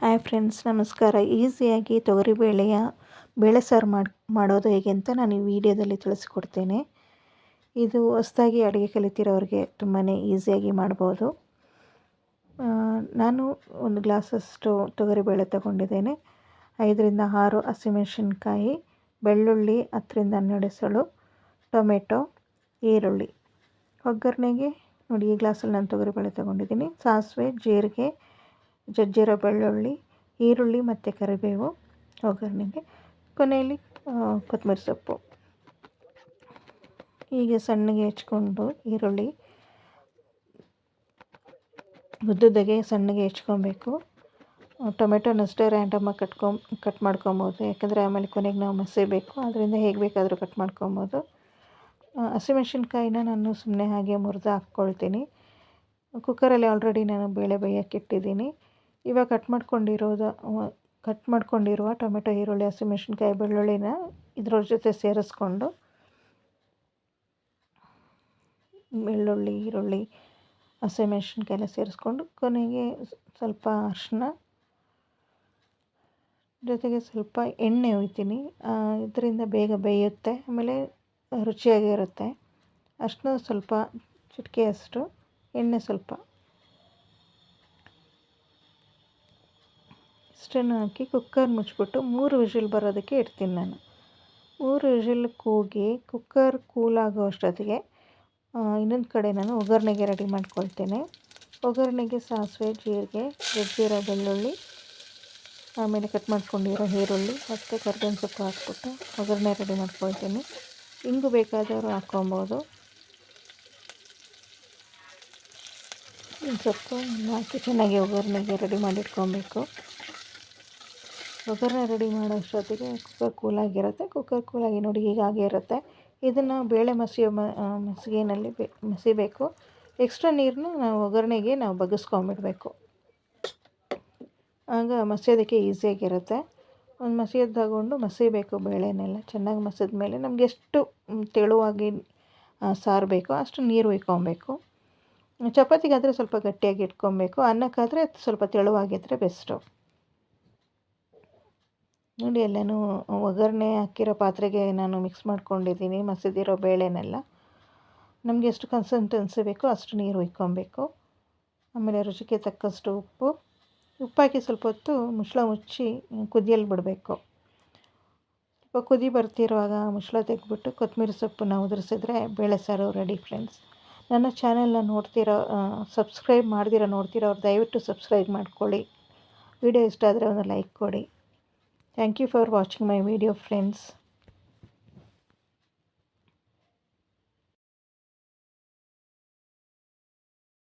Hi friends ನಮಸ್ಕಾರ. ಈಸಿಯಾಗಿ ತೊಗರಿಬೇಳೆಯ ಬೇಳೆ ಸಾರು ಮಾಡಿ, ಮಾಡೋದು ಹೇಗೆ ಅಂತ ನಾನು ಈ ವಿಡಿಯೋದಲ್ಲಿ ತಿಳಿಸ್ಕೊಡ್ತೇನೆ. ಇದು ಹೊಸದಾಗಿ ಅಡುಗೆ ಕಲಿತಿರೋರಿಗೆ ತುಂಬಾ ಈಸಿಯಾಗಿ ಮಾಡ್ಬೋದು. ನಾನು ಒಂದು ಗ್ಲಾಸಷ್ಟು ತೊಗರಿಬೇಳೆ ತಗೊಂಡಿದ್ದೇನೆ. ಐದರಿಂದ ಆರು ಹಸಿಮೆಣಸಿನ್ಕಾಯಿ, ಬೆಳ್ಳುಳ್ಳಿ, ಹತ್ತರಿಂದ ಹನ್ನೆರಡು ಸಳು ಟೊಮೆಟೊ, ಈರುಳ್ಳಿ. ಒಗ್ಗರಣೆಗೆ ನೋಡಿ ಈ ಗ್ಲಾಸಲ್ಲಿ ನಾನು ತೊಗರಿಬೇಳೆ ತೊಗೊಂಡಿದ್ದೀನಿ. ಸಾಸಿವೆ, ಜೀರಿಗೆ ಜಜ್ಜಿರೋ ಬೆಳ್ಳುಳ್ಳಿ, ಈರುಳ್ಳಿ ಮತ್ತು ಕರಿಬೇವು. ಒಗ್ಗರಣೆಗೆ ಕೊನೆಯಲ್ಲಿ ಕೊತ್ತಂಬರಿ ಸೊಪ್ಪು. ಹೀಗೆ ಸಣ್ಣಗೆ ಹೆಚ್ಕೊಂಡು ಈರುಳ್ಳಿ. ಉದ್ದುದ್ದಗೆ ಸಣ್ಣಗೆ ಹೆಚ್ಕೊಬೇಕು. ಟೊಮೆಟೊನಷ್ಟೇ ರ್ಯಾಂಡಮಾಗಿ ಕಟ್ಕೊ ಕಟ್ ಮಾಡ್ಕೊಬೋದು. ಯಾಕಂದರೆ ಆಮೇಲೆ ಕೊನೆಗೆ ನಾವು ಮಸಿಬೇಕು ಅದರಿಂದ ಹೇಗೆ ಬೇಕಾದರೂ ಕಟ್ ಮಾಡ್ಕೊಬೋದು. ಹಸಿಮೆಣ್ಸಿನ್ಕಾಯಿನ ನಾನು ಸುಮ್ಮನೆ ಹಾಗೆ ಮುರಿದು ಹಾಕ್ಕೊಳ್ತೀನಿ. ಕುಕ್ಕರಲ್ಲಿ ಆಲ್ರೆಡಿ ನಾನು ಬೇಳೆ ಬೇಯಕ್ಕೆ ಇಟ್ಟಿದ್ದೀನಿ. ಇವಾಗ ಕಟ್ ಮಾಡ್ಕೊಂಡಿರೋದು ಕಟ್ ಮಾಡ್ಕೊಂಡಿರುವ ಟೊಮೆಟೊ, ಈರುಳ್ಳಿ, ಹಸಿಮೆಣ್ಸಿನ್ಕಾಯಿ, ಬೆಳ್ಳುಳ್ಳಿನ ಇದ್ರ ಜೊತೆ ಸೇರಿಸ್ಕೊಂಡು ಬೆಳ್ಳುಳ್ಳಿ, ಈರುಳ್ಳಿ ಹಸಿಮೆಣ್ಸಿನ್ಕಾಯಿ ಎಲ್ಲ ಸೇರಿಸ್ಕೊಂಡು ಕೊನೆಗೆ ಸ್ವಲ್ಪ ಅರಿಶಿನ ಜೊತೆಗೆ ಸ್ವಲ್ಪ ಎಣ್ಣೆ ಒಯ್ತೀನಿ ಇದರಿಂದ ಬೇಗ ಬೇಯುತ್ತೆ, ಆಮೇಲೆ ರುಚಿಯಾಗಿರುತ್ತೆ. ಅರಿಶಿನ ಸ್ವಲ್ಪ ಚಿಟಿಕೆಯಷ್ಟು, ಎಣ್ಣೆ ಸ್ವಲ್ಪ ಇಷ್ಟನ್ನು ಹಾಕಿ ಕುಕ್ಕರ್ ಮುಚ್ಚಿಬಿಟ್ಟು ಮೂರು ವಿಷಿಲ್ ಬರೋದಕ್ಕೆ ಇಡ್ತೀನಿ ನಾನು. ಮೂರು ವಿಷಿಲ್ ಕೂಗಿ ಕುಕ್ಕರ್ ಕೂಲಾಗೋ ಅಷ್ಟೊತ್ತಿಗೆ ಇನ್ನೊಂದು ಕಡೆ ನಾನು ಒಗ್ಗರಣೆಗೆ ರೆಡಿ ಮಾಡ್ಕೊಳ್ತೇನೆ. ಒಗ್ಗರಣೆಗೆ ಸಾಸಿವೆ, ಜೀರಿಗೆ ಜಜ್ಜಿರೋ ಬೆಳ್ಳುಳ್ಳಿ, ಆಮೇಲೆ ಕಟ್ ಮಾಡ್ಕೊಂಡಿರೋ ಈರುಳ್ಳಿ, ಮತ್ತು ಕರ್ಬೇವಿನ ಸೊಪ್ಪು ಹಾಕ್ಬಿಟ್ಟು ಒಗ್ಗರಣೆ ರೆಡಿ ಮಾಡ್ಕೊಳ್ತೀನಿ. ಹಿಂಗೂ ಬೇಕಾದವರು ಹಾಕ್ಕೊಬೋದು. ಸೊಪ್ಪು ಹಾಕಿ ಚೆನ್ನಾಗಿ ಒಗ್ಗರಣೆಗೆ ರೆಡಿ ಮಾಡಿ ಇಟ್ಕೊಬೇಕು ಒಗ್ಗರಣೆ ರೆಡಿ ಮಾಡೋ ಅಷ್ಟೊತ್ತಿಗೆ ಕುಕ್ಕರ್ ಕೂಲಾಗಿರುತ್ತೆ. ಕುಕ್ಕರ್ ಕೂಲಾಗಿ ನೋಡಿ ಹೀಗಾಗಿ ಇರುತ್ತೆ. ಇದನ್ನು ಬೇಳೆ ಮಸಿಯೋ ಮಸಿಗೆನಲ್ಲಿ ಮಸಿಬೇಕು. ಎಕ್ಸ್ಟ್ರಾ ನೀರನ್ನ ನಾವು ಒಗ್ಗರಣೆಗೆ ನಾವು ಬಗ್ಗಿಸ್ಕೊಂಬಿಡಬೇಕು ಆಗ ಮಸಿಯೋದಕ್ಕೆ ಈಸಿಯಾಗಿರುತ್ತೆ. ಒಂದು ಮಸಿಯೋದು ತಗೊಂಡು ಮಸಿಬೇಕು ಬೇಳೆನೆಲ್ಲ. ಚೆನ್ನಾಗಿ ಮಸಿದ ಮೇಲೆ ನಮ್ಗೆ ಎಷ್ಟು ತೆಳುವಾಗಿ ಸಾರಬೇಕು ಸಾರು ಅಷ್ಟು ನೀರು ಒಯ್ಕೊಬೇಕು ಚಪಾತಿಗಾದರೆ ಸ್ವಲ್ಪ ಗಟ್ಟಿಯಾಗಿ ಇಟ್ಕೊಬೇಕು. ಅನ್ನಕ್ಕಾದರೆ ಸ್ವಲ್ಪ ತೆಳುವಾಗಿದ್ದರೆ ಬೆಸ್ಟು. ನೋಡಿ ಎಲ್ಲನೂ ಒಗ್ಗರಣೆ ಹಾಕಿರೋ ಪಾತ್ರೆಗೆ ನಾನು ಮಿಕ್ಸ್ ಮಾಡ್ಕೊಂಡಿದ್ದೀನಿ, ಮಸಿದಿರೋ ಬೇಳೆನೆಲ್ಲ. ನಮಗೆ ಎಷ್ಟು ಕನ್ಸಿಸ್ಟೆನ್ಸಿ ಬೇಕೋ ಅಷ್ಟು ನೀರು ಹುಯ್ಕೊಬೇಕು ಆಮೇಲೆ ರುಚಿಗೆ ತಕ್ಕಷ್ಟು ಉಪ್ಪು. ಉಪ್ಪಾಕಿ ಸ್ವಲ್ಪ ಹೊತ್ತು ಮುಚ್ಚಳ ಮುಚ್ಚಿ ಕುದಿಯಲ್ಲಿ ಬಿಡಬೇಕು. ಸ್ವಲ್ಪ ಕುದಿ ಬರ್ತಿರುವಾಗ ಮುಚ್ಚಳ ತೆಗೆದ್ಬಿಟ್ಟು ಕೊತ್ತಂಬರಿ ಸೊಪ್ಪನ್ನ ಉದುರಿಸಿದ್ರೆ ಬೇಳೆ ಸಾರು ರೆಡಿ ಫ್ರೆಂಡ್ಸ್ ನನ್ನ ಚಾನೆಲ್ನ ನೋಡ್ತಿರೋ ಸಬ್ಸ್ಕ್ರೈಬ್ ಮಾಡ್ದಿರೋ ಅವ್ರು ದಯವಿಟ್ಟು ಸಬ್ಸ್ಕ್ರೈಬ್ ಮಾಡ್ಕೊಳ್ಳಿ. ವಿಡಿಯೋ ಇಷ್ಟ ಆದರೆ ಒಂದು ಲೈಕ್ ಕೊಡಿ. Thank you for watching my video friends.